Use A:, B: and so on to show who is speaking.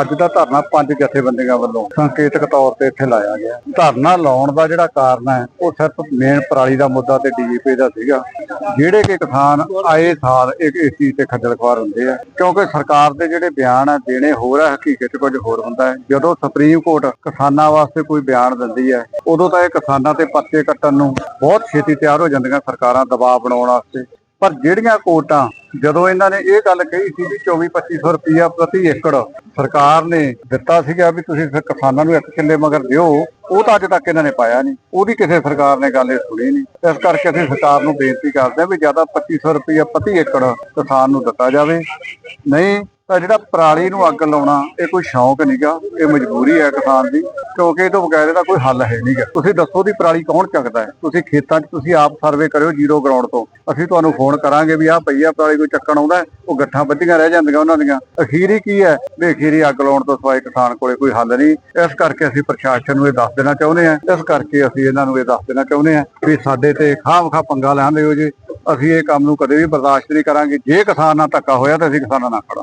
A: ਅੱਜ ਦਾ ਧਰਨਾ ਪੰਜ ਜਥੇਬੰਦੀਆਂ ਵੱਲੋਂ ਸੰਕੇਤਕ ਤੌਰ ਤੇ ਇੱਥੇ ਲਾਇਆ ਗਿਆ। ਧਰਨਾ ਲਾਉਣ ਦਾ ਜਿਹੜਾ ਕਾਰਨ ਹੈ, ਉਹ ਸਿਰਫ ਮੇਨ ਪਰਾਲੀ ਦਾ ਮੁੱਦਾ ਤੇ ਡੀਜੀਪੀ ਦਾ ਸੀਗਾ। ਜਿਹੜੇ ਕਿ ਕਿਸਾਨ ਆਏ ਸਾਲ ਇੱਕ ਇਸ ਚੀਜ਼ ਤੇ ਖੱਜਲ ਖੁਆਰ ਹੁੰਦੇ ਆ, ਕਿਉਂਕਿ ਸਰਕਾਰ ਦੇ ਜਿਹੜੇ ਬਿਆਨ ਆ, ਦੇਣੇ ਹੋਰ ਆ ਹਕੀਕਤ 'ਚ ਕੁਝ ਹੋਰ ਹੁੰਦਾ ਹੈ। ਜਦੋਂ ਸੁਪਰੀਮ ਕੋਰਟ ਕਿਸਾਨਾਂ ਵਾਸਤੇ ਕੋਈ ਬਿਆਨ ਦਿੰਦੀ ਹੈ, ਉਦੋਂ ਤਾਂ ਇਹ ਕਿਸਾਨਾਂ ਤੇ ਪਰਚੇ ਕੱਟਣ ਨੂੰ ਬਹੁਤ ਛੇਤੀ ਤਿਆਰ ਹੋ ਜਾਂਦੀਆਂ ਸਰਕਾਰਾਂ ਦਬਾਅ ਬਣਾਉਣ ਵਾਸਤੇ। ਪਰ ਜਿਹੜੀਆਂ ਕੋਰਟਾਂ ਜਦੋਂ ਇਹਨਾਂ ਨੇ ਇਹ ਗੱਲ ਕਹੀ ਸੀ ਵੀ 24 2500 ਰੁਪਇਆ ਪ੍ਰਤੀ ਏਕੜ ਸਰਕਾਰ ਨੇ ਦਿੱਤਾ ਸੀਗਾ ਵੀ ਤੁਸੀਂ ਫਿਰ ਕਿਸਾਨਾਂ ਨੂੰ ਇੱਕ ਕਿੱਲੇ ਮਗਰ ਦਿਓ, ਉਹ ਤਾਂ ਅੱਜ ਤੱਕ ਇਹਨਾਂ ਨੇ ਪਾਇਆ ਨਹੀਂ, ਉਹਦੀ ਕਿਸੇ ਸਰਕਾਰ ਨੇ ਗੱਲ ਇਹ ਸੁਣੀ ਨਹੀਂ। ਇਸ ਕਰਕੇ ਅਸੀਂ ਸਰਕਾਰ ਨੂੰ ਬੇਨਤੀ ਕਰਦੇ ਹਾਂ ਵੀ ਜ਼ਿਆਦਾ 2500 ਰੁਪਇਆ ਪ੍ਰਤੀ ਏਕੜ ਕਿਸਾਨ ਨੂੰ ਦਿੱਤਾ ਜਾਵੇ। ਨਹੀਂ ਤਾਂ ਜਿਹੜਾ ਪਰਾਲੀ ਨੂੰ ਅੱਗ ਲਾਉਣਾ, ਇਹ ਕੋਈ ਸ਼ੌਂਕ ਨਹੀਂਗਾ ਇਹ ਮਜਬੂਰੀ ਹੈ ਕਿਸਾਨ ਦੀ, ਕਿਉਂਕਿ ਇਹ ਤੋਂ ਬਗੈਰ ਇਹਦਾ ਕੋਈ ਹੱਲ ਹੈ ਨਹੀਂਗਾ ਤੁਸੀਂ ਦੱਸੋ ਦੀ ਪਰਾਲੀ ਕੌਣ ਚੱਕਦਾ ਹੈ? ਤੁਸੀਂ ਖੇਤਾਂ 'ਚ ਤੁਸੀਂ ਆਪ ਸਰਵੇ ਕਰਿਓ ਜ਼ੀਰੋ ਗਰਾਊਂਡ ਤੋਂ। ਅਸੀਂ ਤੁਹਾਨੂੰ ਫੋਨ ਕਰਾਂਗੇ ਵੀ ਆਹ ਪਈ ਆ ਪਰਾਲੀ ਕੋਈ ਚੱਕਣ ਆਉਂਦਾ ਉਹ ਗੱਠਾਂ ਵੱਧੀਆਂ ਰਹਿ ਜਾਂਦੀਆਂ ਉਹਨਾਂ ਦੀਆਂ। ਅਖੀਰੀ ਕੀ ਹੈ? ਵੀ ਅਖੀਰੀ ਅੱਗ ਲਾਉਣ ਤੋਂ ਸਿਵਾਏ ਕਿਸਾਨ ਕੋਲੇ ਕੋਈ ਹੱਲ ਨਹੀਂ। ਇਸ ਕਰਕੇ ਅਸੀਂ ਪ੍ਰਸ਼ਾਸਨ ਨੂੰ ਇਹ ਦੱਸ ਦੇਣਾ ਚਾਹੁੰਦੇ ਹਾਂ। ਇਸ ਕਰਕੇ ਅਸੀਂ ਇਹਨਾਂ ਨੂੰ ਇਹ ਦੱਸ ਦੇਣਾ ਚਾਹੁੰਦੇ ਹਾਂ ਵੀ ਸਾਡੇ ਤੇ ਖਾਮ ਖਾ ਪੰਗਾ ਲੈਣ ਦਿਓ ਜੇ। ਅਸੀਂ ਇਹ ਕੰਮ ਨੂੰ ਕਦੇ ਵੀ ਬਰਦਾਸ਼ਤ ਨਹੀਂ ਕਰਾਂਗੇ। ਜੇ ਕਿਸਾਨ ਨਾਲ ਧੱਕਾ ਹੋਇਆ ਤਾਂ ਅਸੀਂ ਕਿਸਾਨਾਂ ਨਾਲ ਖੜਾ